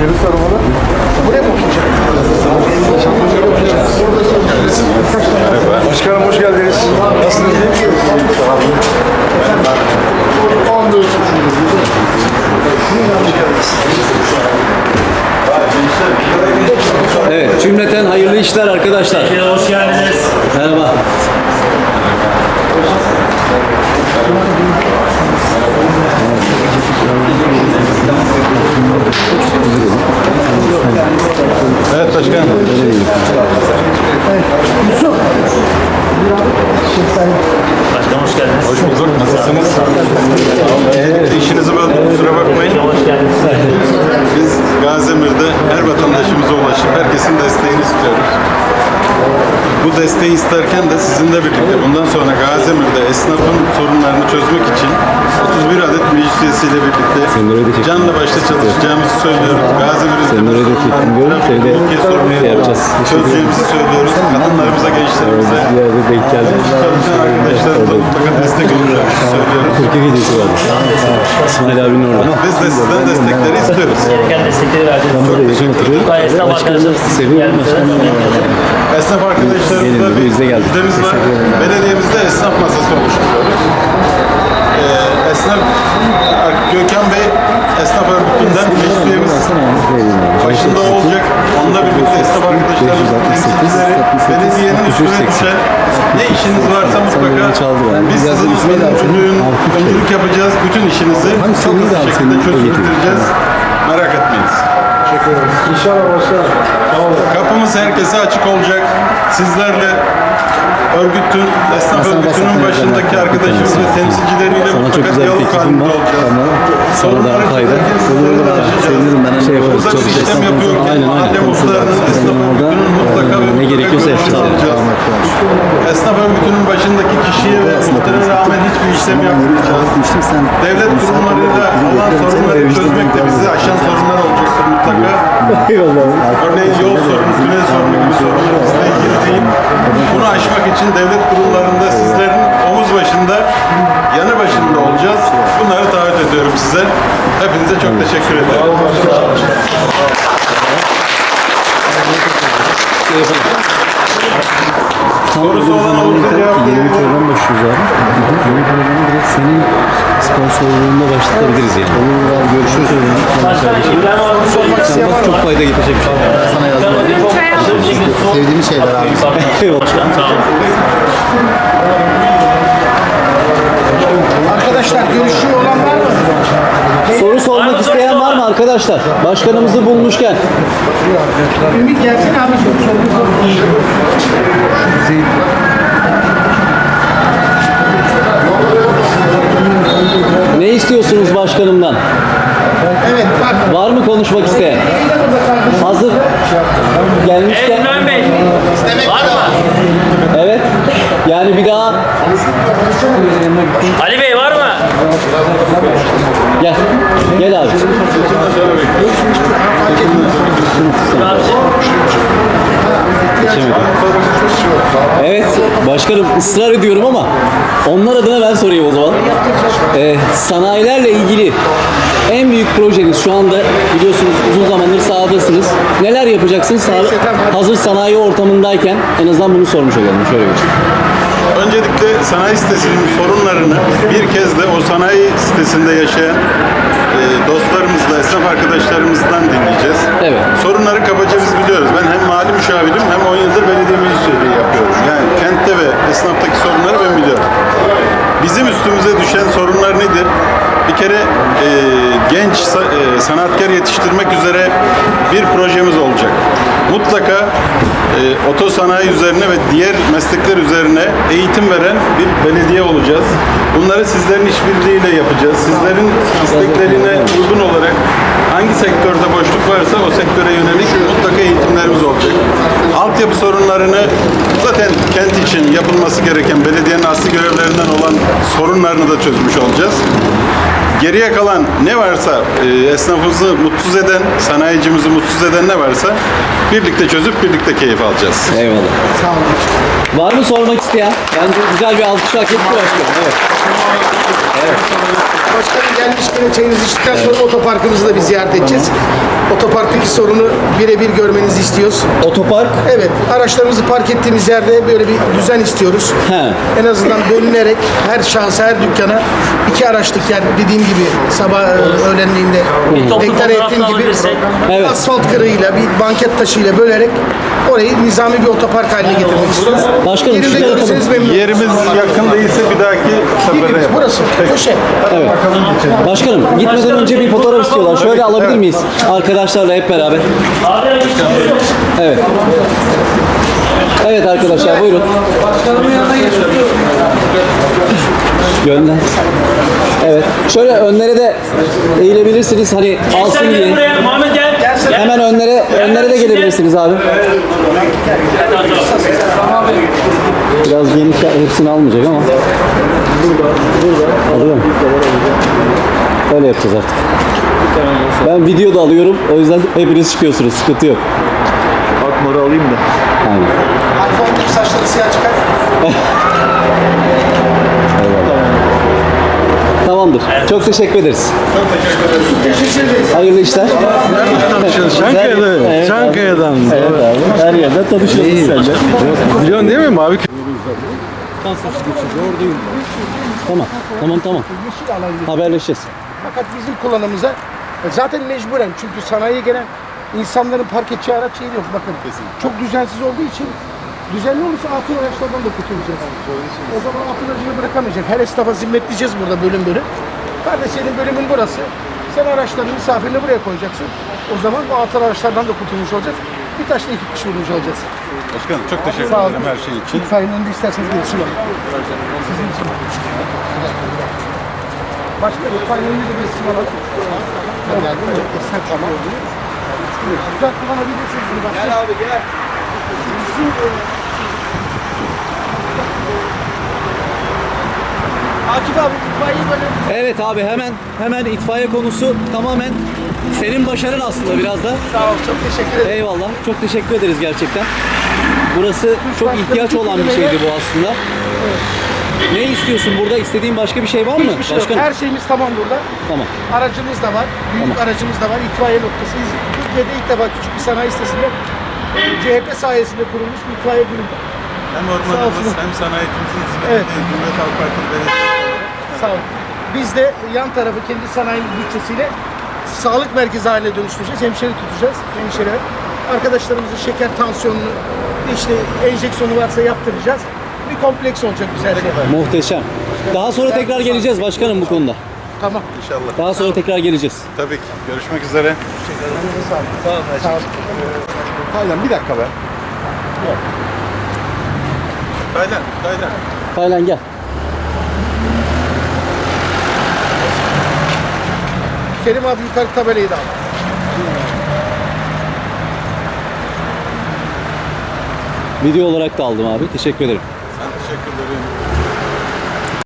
Geri sarmalı. Buraya mı okuyacak? Başkanım hoş geldiniz. Nasılsınız? Sağ olun. Onda Evet, cümleten hayırlı işler arkadaşlar. Nasılsınız? Ee, işinizi böldüm kusura bakmayın. Hoş geldiniz. Biz Gazemir'de her vatandaşımıza ulaşıp herkesin desteğini istiyoruz. Bu desteği isterken de sizinle birlikte bundan sonra Gazemir'de esnafın sorunlarını çözmek için 31 adet meclis üyesiyle birlikte canla başla çalışacağımızı söylüyoruz. Gazemir'in ülke sorununu yapacağız. çözeceğimizi söylüyoruz. Kadınlarımıza, gençlerimize, çalışan arkadaşlarımıza mutlaka destek olacağımızı söylüyoruz. Türkiye gecesi vardı. İsmail abinin orada. Biz de sizden destekleri istiyoruz. Gereken destekleri verdiniz. Çok teşekkür ederim. Esnaf arkadaşlarımız seviyorum başkanım. Esnaf arkadaşlarımızla Gelin, bir biz de geldik. müjdemiz var. Belediyemizde esnaf masası oluşturuyoruz. Ee, esnaf Gökhan Bey esnaf örgütünden belediyenin üstüne düşen ne işiniz varsa mutlaka biz sizin öncülüğün, öncülük yapacağız. Bütün işinizi çok hızlı şekilde çözültüreceğiz. Merak etmeyiniz. İnşallah başkanım. Sağ olun. Kapımız herkese açık olacak. Sizlerle örgütün, esnaf örgütünün başındaki arkadaşımız ve temsilcileriyle Sana çok güzel bir halinde var. Tamam. Sana da aşacağız. Sevinirim ben şey yaparız. Çalışacağız. işlem yapıyorken Aynen mahalle muhtarının, esnaf Orada gerekiyorsa yapacağız. alacağız. Esnaf örgütünün başındaki kişiye ve muhtara rağmen hiçbir işlem yapmayacağız. Devlet kurumlarıyla olan sorunları çözmekte bizi aşan sorunlar olacaktır mutlaka. Örneğin yol sorunu, tünel sorunu gibi sorunlar bizle ilgili değil. Bunu aşmak için devlet kurumlarında sizlerin omuz başında, yanı başında olacağız. Bunları taahhüt ediyorum size. Hepinize çok teşekkür ederim. Sorusu olan olursa cevap Yeni bir program başlıyoruz abi. Yeni programı direkt senin sponsorluğunda başlatabiliriz yani. Olur abi görüşürüz. Sormak çok fayda getirecek bir şey. Sana yazdım. Sevdiğim şeyler abi. Başkanım sağ olun. Arkadaşlar görüşüyor olan var mı? Soru sormak isteyen var mı arkadaşlar? Başkanımızı bulmuşken. Ümit gelsin abi. Ne başkanımdan? Evet bak. Var mı konuşmak isteyen? Hazır gelmişken. İbrahim Bey. Var mı? Evet. Yani bir daha Ali Bey? Gel. Gel abi. Geçemedim. Evet başkanım ısrar ediyorum ama onlar adına ben sorayım o zaman. Ee, sanayilerle ilgili en büyük projeniz şu anda biliyorsunuz uzun zamandır sahadasınız. Neler yapacaksınız hazır sanayi ortamındayken en azından bunu sormuş olalım şöyle bir şey. Öncelikle sanayi sitesinin sorunlarını bir kez de o sanayi sitesinde yaşayan e, dostlarımızla, esnaf arkadaşlarımızdan dinleyeceğiz. Evet. Sorunları kabaca biz biliyoruz. Ben hem mali müşavirim hem 10 yıldır belediye meclis üyeliği yapıyorum. Yani kentte ve esnaftaki sorunları ben biliyorum. Bizim üstümüze düşen sorunlar nedir? Bir kere e, genç e, sanatkar yetiştirmek üzere bir projemiz olacak. Mutlaka e, oto sanayi üzerine ve diğer meslekler üzerine eğitim veren bir belediye olacağız. Bunları sizlerin işbirliğiyle yapacağız. Sizlerin isteklerine uygun olarak hangi sektörde boşluk varsa o sektöre yönelik mutlaka eğitimlerimiz olacak. Altyapı sorunlarını zaten kent için yapılması gereken belediyenin asli görevlerinden olan sorunlarını da çözmüş olacağız. Geriye kalan ne varsa e, esnafımızı mutsuz eden, sanayicimizi mutsuz eden ne varsa birlikte çözüp birlikte keyif alacağız. Eyvallah. Sağ olun. Var mı sormak isteyen? Bence güzel bir alkış hak etti başkanım. Evet. Başkanım gelmişken Yine çayınızı içtikten sonra otoparkımızı da bir ziyaret edeceğiz. Otoparktaki sorunu birebir görmenizi istiyoruz. Otopark. Evet, araçlarımızı park ettiğimiz yerde böyle bir düzen istiyoruz. He. En azından bölünerek her şahsa, her dükkana iki araçlık yani dediğim gibi sabah e, öğlenliğinde toplu deklare ettiğim gibi. Evet. asfalt kırığıyla, bir banket taşıyla bölerek orayı nizami bir otopark haline getirmek istiyoruz. Başkanım, Yerinde görürseniz memnun. Yerimiz yakın değilse bir dahaki sefere yaparız. burası, köşe. Evet. Başkanım gitmeden önce bir fotoğraf istiyorlar. Şöyle alabilir miyiz? Arkadaşlarla hep beraber. Evet. Evet arkadaşlar buyurun. Gönder. Evet. Şöyle önlere de eğilebilirsiniz hani alsın diye. buraya. Muhammed gel. Gel. Hemen önlere önlere de gelebilirsiniz abi. Biraz geniş hepsini almayacak ama. Alıyor mu? Öyle yapacağız artık. Ben video da alıyorum. O yüzden hepiniz çıkıyorsunuz. Sıkıntı yok. Akmarı alayım da. Aynen. iPhone'daki saçları siyah çıkar. Tamamdır. Çok teşekkür ederiz. Teşekkür ederiz. Hayırlı işler. Çankaya'da, Evet. Çankaya'dan. Evet abi. Her yerde tanışıyoruz seninle. Biliyorsun değil mi mavi? Tamam. Tamam tamam. Yeşil alan gibi. Haberleşeceğiz. Fakat bizim kullanımıza e, zaten mecburen çünkü sanayiye gelen insanların park edeceği araç yeri yok. Bakın çok düzensiz olduğu için düzenli olursa atıl araçlardan da kurtulacağız. O zaman atıl aracını bırakamayacak. Her esnafa zimmetleyeceğiz burada bölüm bölüm. Kardeş senin bölümün burası. Sen araçlarını misafirini buraya koyacaksın. O zaman bu atıl araçlardan da kurtulmuş olacağız. Bir taşla iki kuş vurmuş olacağız. Başkanım çok teşekkür Sağ olun. ederim her şey için. İtfaiyenin önünde isterseniz gelsin. Sizin için. Başka itfaiyenin önünde de. Evet, esnek tamam. Güzel kullanabilirsiniz bunu. Gel abi gel. Akif abi itfaiye böyle Evet abi hemen hemen itfaiye konusu tamamen senin başarın aslında biraz da. sağ ol çok teşekkür ederim. Eyvallah. Çok teşekkür ederiz gerçekten. Burası çok ihtiyaç olan bir şeydi bu aslında. Ne istiyorsun burada? İstediğin başka bir şey var mı? Hiçbir şey yok. Her şeyimiz tamam burada. Tamam. Aracımız da var. Büyük aracımız da var. İtfaiye noktası. Türkiye'de ilk defa küçük bir sanayi sitesinde CHP sayesinde kurulmuş bir itfaiye grubu. Hem ormanımız hem sanayimizin Evet. hizmetinde Cumhuriyet Halk Partili Belediyesi. Sağ olun. Biz de yan tarafı kendi sanayimiz bütçesiyle sağlık merkezi haline dönüştüreceğiz. Hemşeri tutacağız. Hemşire. Arkadaşlarımızın şeker tansiyonunu işte enjeksiyonu varsa yaptıracağız. Bir kompleks olacak güzelce. Muhteşem. Daha sonra tekrar geleceğiz başkanım bu konuda. Tamam. İnşallah. Daha sonra tekrar geleceğiz. Tabii ki. Görüşmek üzere. Sağ olun. Sağ olun. Sağ olun. Taylan bir dakika be. Taylan, Taylan. Taylan gel. Kerim abi yukarı tabelayı da al. Video olarak da aldım abi. Teşekkür ederim. Ben teşekkür ederim.